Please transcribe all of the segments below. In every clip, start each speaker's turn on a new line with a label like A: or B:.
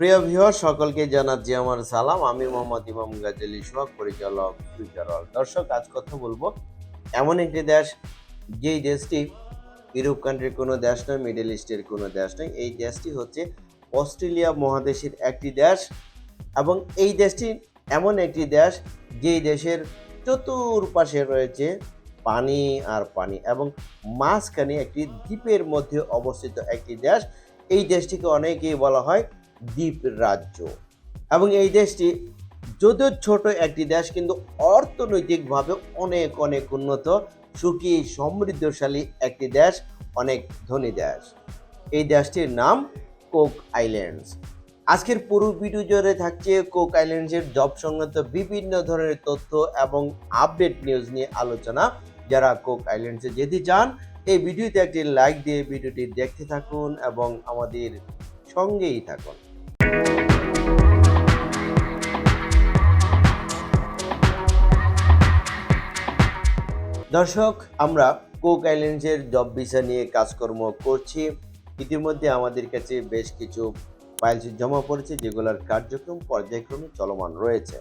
A: প্রিয় ভিউয়ার, সকলকে জানাচ্ছি আমার সালাম। আমি মোহাম্মদ ইমাম গাজী সোহাগ, পরিচালক ফিউচারল দর্শক, আজ কথা বলব এমন একটি দেশ, যেই দেশটি ইউরোপ কান্ট্রির কোনো দেশ নয় মিডল ইস্টের কোনো দেশ নয়। এই দেশটি হচ্ছে অস্ট্রেলিয়া মহাদেশের একটি দেশ এবং এই দেশটি এমন একটি দেশ, যেই দেশের চতুর্পাশে রয়েছে পানি আর পানি এবং মাঝখানে একটি দ্বীপের মধ্যে অবস্থিত একটি দেশ। এই দেশটিকে অনেকেই বলা হয় দ্বীপ রাজ্য। এবং এই দেশটি যদিও ছোট একটি দেশ, কিন্তু অর্থনৈতিকভাবে অনেক অনেক উন্নত, সুখী, সমৃদ্ধশালী একটি দেশ, অনেক ধনী দেশ। এই দেশটির নাম কোক আইল্যান্ডস। আজকের পুরো ভিডিও জুড়ে থাকছে কোক আইল্যান্ডসের জব সংক্রান্ত বিভিন্ন ধরনের তথ্য এবং আপডেট নিউজ নিয়ে আলোচনা। যারা কোক আইল্যান্ডসে যেতে চান, এই ভিডিওতে একটি লাইক দিয়ে ভিডিওটি দেখতে থাকুন এবং আমাদের সঙ্গেই থাকুন। দর্শক, আমরা কোক আইল্যান্ডসের জব ভিসা নিয়ে কাজকর্ম করছি। ইতিমধ্যে আমাদের কাছে বেশ কিছু ফাইল জমা পড়েছে, যেগুলোর কার্যক্রম পর্যায়ক্রমে চলমান রয়েছে।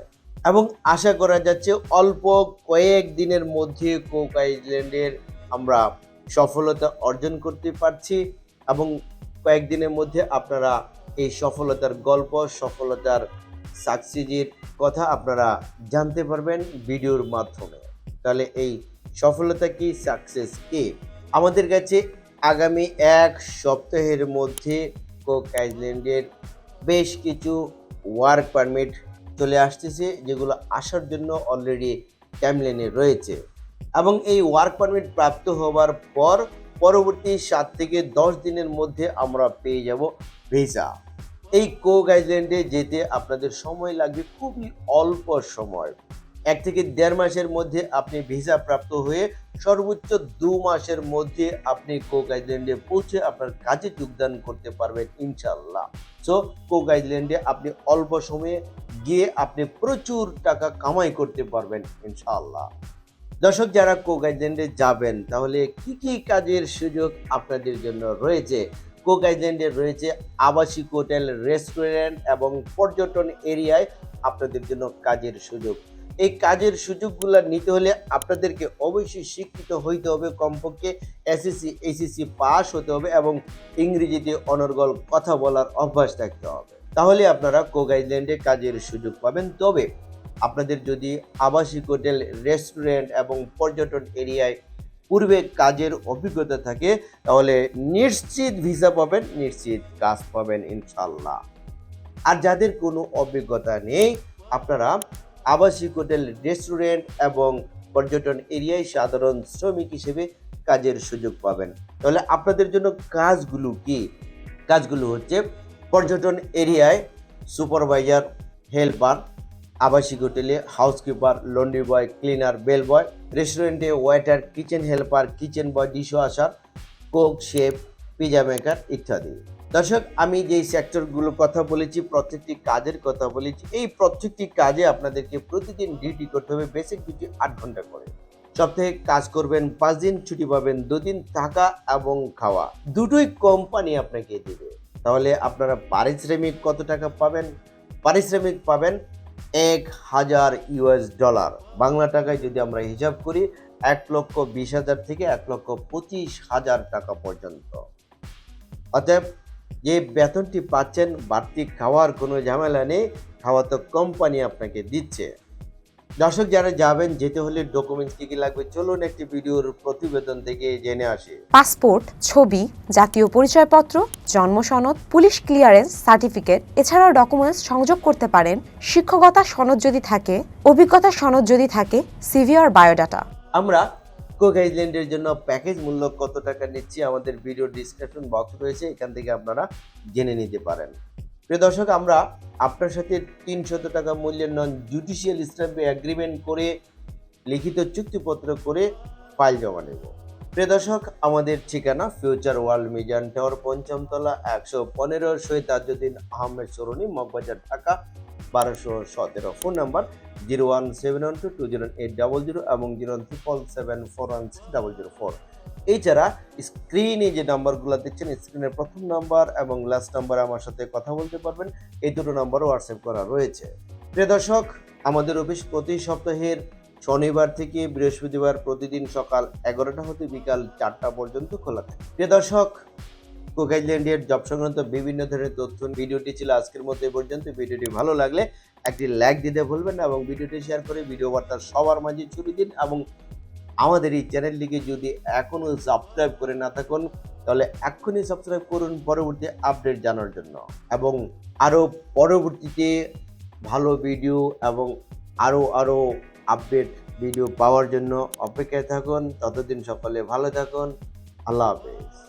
A: এবং আশা করা যাচ্ছে, অল্প কয়েক দিনের মধ্যে কোক আইল্যান্ডের আমরা সফলতা অর্জন করতে পারছি এবং কয়েকদিনের মধ্যে আপনারা এই সফলতার গল্প, সফলতার সাকসিজের কথা আপনারা জানতে পারবেন ভিডিওর মাধ্যমে। তাহলে এই সফলতা কি সাকসেস কি আমাদের কাছে আগামী এক সপ্তাহের মধ্যে কোক আইল্যান্ডের বেশ কিছু ওয়ার্ক পারমিট চলে আসতেছে, যেগুলো আসার জন্য অলরেডি টাইমলাইনে রয়েছে। এবং এই ওয়ার্ক পারমিট প্রাপ্ত হওয়ার পর পরবর্তী সাত থেকে দশ দিনের মধ্যে আমরা পেয়ে যাব ভিসা এই কোক আইল্যান্ডে যেতে আপনাদের সময় লাগবে খুবই অল্প সময়। এক থেকে দেড় মাসের মধ্যে আপনি ভিসা প্রাপ্ত হয়ে সর্বোচ্চ দু মাসের মধ্যে আপনি কোক আইল্যান্ডে পৌঁছে আপনার কাজে যোগদান করতে পারবেন ইনশাল্লাহ সো কোক আইল্যান্ডে আপনি অল্প সময়ে গিয়ে আপনি প্রচুর টাকা কামাই করতে পারবেন ইনশাল্লাহ দর্শক, যারা কোক আইল্যান্ডে যাবেন, তাহলে কি কি কাজের সুযোগ আপনাদের জন্য রয়েছে? কোক আইল্যান্ডে রয়েছে আবাসিক হোটেল, রেস্টুরেন্ট এবং পর্যটন এরিয়ায় আপনাদের জন্য কাজের সুযোগ এই কাজের সুযোগগুলো নিতে হলে আপনাদেরকে অবশ্যই শিক্ষিত হইতে হবে। কমপক্ষে এসএসসি এইচএসসি পাস হতে হবে এবং ইংরেজিতে অনর্গল কথা বলার অভ্যাস থাকতে হবে। তাহলে আপনারা কোক আইল্যান্ডে কাজের সুযোগ পাবেন। তবে আপনাদের যদি আবাসিক হোটেল রেস্টুরেন্ট এবং পর্যটন এরিয়ায় পূর্বে কাজের অভিজ্ঞতা থাকে, তাহলে নিশ্চিত ভিসা পাবেন, নিশ্চিত কাজ পাবেন ইনশাল্লাহ আর যাদের কোনো অভিজ্ঞতা নেই, আপনারা আবাসিক হোটেল রেস্টুরেন্ট এবং পর্যটন এরিয়ায় সাধারণ শ্রমিক হিসেবে কাজের সুযোগ পাবেন। তাহলে আপনাদের জন্য কাজগুলো কি? কাজগুলো হচ্ছে পর্যটন এরিয়ায় সুপারভাইজার, হেল্পার, আবাসিক হোটেলে housekeeper, laundry boy, cleaner, bell boy রেস্টুরেন্টে waiter kitchen helper kitchen boy dish washer cook chef pizza maker ইত্যাদি। দর্শক, আমি যেই সেক্টরগুলোর কথা বলেছি, প্রত্যেকটি কাজের কথা বলেছি, এই প্রত্যেকটি কাজে আপনাদেরকে প্রতিদিন ডিউটি করতে হবে বেসিক ডিউটি আট ঘণ্টা করে। সপ্তাহে কাজ করবেন, পাঁচ দিন ছুটি পাবেন, দুদিন থাকা এবং খাওয়া। দুটোই কোম্পানি আপনাকে দেবে। তাহলে আপনারা পারিশ্রমিক কত টাকা পাবেন? পারিশ্রমিক পাবেন এক হাজার ইউএস ডলার বাংলা টাকায় যদি আমরা হিসাব করি, এক লক্ষ বিশ হাজার থেকে এক লক্ষ পঁচিশ হাজার টাকা পর্যন্ত। অতএব যে বেতনটি পাচ্ছেন বাড়তি খাওয়ার কোনো ঝামেলা নেই খাওয়া তো কোম্পানি আপনাকে দিচ্ছে। দর্শক যারা যাবেন যেতে হলে ডকুমেন্টস কী কী লাগবে চলুন একটি ভিডিওর প্রতিবেদন থেকে জেনে আসি।
B: পাসপোর্ট ছবি জাতীয় পরিচয়পত্র জন্ম সনদ পুলিশ ক্লিয়ারেন্স সার্টিফিকেট এছাড়াও ডকুমেন্টস সংযোগ করতে পারেন। শিক্ষকতা সনদ যদি থাকে অভিজ্ঞতা সনদ যদি থাকে সিভি আর বায়োডাটা
A: আমরা কোক আইল্যান্ডের জন্য প্যাকেজ মূল্য কত টাকা নিচ্ছি আমাদের ভিডিও ডিসক্রিপশন বক্স রয়েছে, এখান থেকে আপনারা জেনে নিতে পারেন। প্রিয় দর্শক, আমরা আপনার সাথে তিনশত টাকা মূল্যের নন জুডিশিয়াল স্ট্যাম্পে অ্যাগ্রিমেন্ট করে লিখিত চুক্তিপত্র করে ফাইল জমা নেব। প্রিয় দর্শক, আমাদের ঠিকানা ফিউচার ওয়ার্ল্ড মিজান টাওয়ার পঞ্চমতলা, একশো পনেরো শহীদ তাজুদ্দিন আহমেদ, সরণি, মগবাজার, ঢাকা। বারোশো সতেরো। Phone number zero one seven one two two zero eight double zero এবং zero one triple seven four one six double zero four. এছাড়া স্ক্রিনে যে নাম্বারগুলো দেখছেন, স্ক্রিনের প্রথম নাম্বার এবং লাস্ট নাম্বারে আমার সাথে কথা বলতে পারবেন। এই দুটো নাম্বারও হোয়াটসঅ্যাপ করা রয়েছে। প্রিয় দর্শক, আমাদের অফিস প্রতি সপ্তাহের শনিবার থেকে বৃহস্পতিবার প্রতিদিন সকাল এগারোটা হতে বিকাল চারটা পর্যন্ত খোলা থাকে। প্রিয় দর্শক কুক আইল্যান্ডের জব সংক্রান্ত বিভিন্ন ধরনের তথ্য ভিডিওটি ছিল আজকের মতো এ পর্যন্ত। ভিডিওটি ভালো লাগলে একটি লাইক দিতে ভুলবেন না এবং ভিডিওটি শেয়ার করে ভিডিও বার্তা সবার মাঝে ছড়িয়ে দিন এবং আমাদের এই চ্যানেলটিকে যদি এখনও সাবস্ক্রাইব করে না থাকুন, তাহলে এক্ষুনি সাবস্ক্রাইব করুন পরবর্তী আপডেট জানার জন্য। এবং আরও পরবর্তীতে ভালো ভিডিও এবং আরও আরও আপডেট ভিডিও পাওয়ার জন্য অপেক্ষায় থাকুন। ততদিন সকলে ভালো থাকুন। আল্লাহ হাফেজ।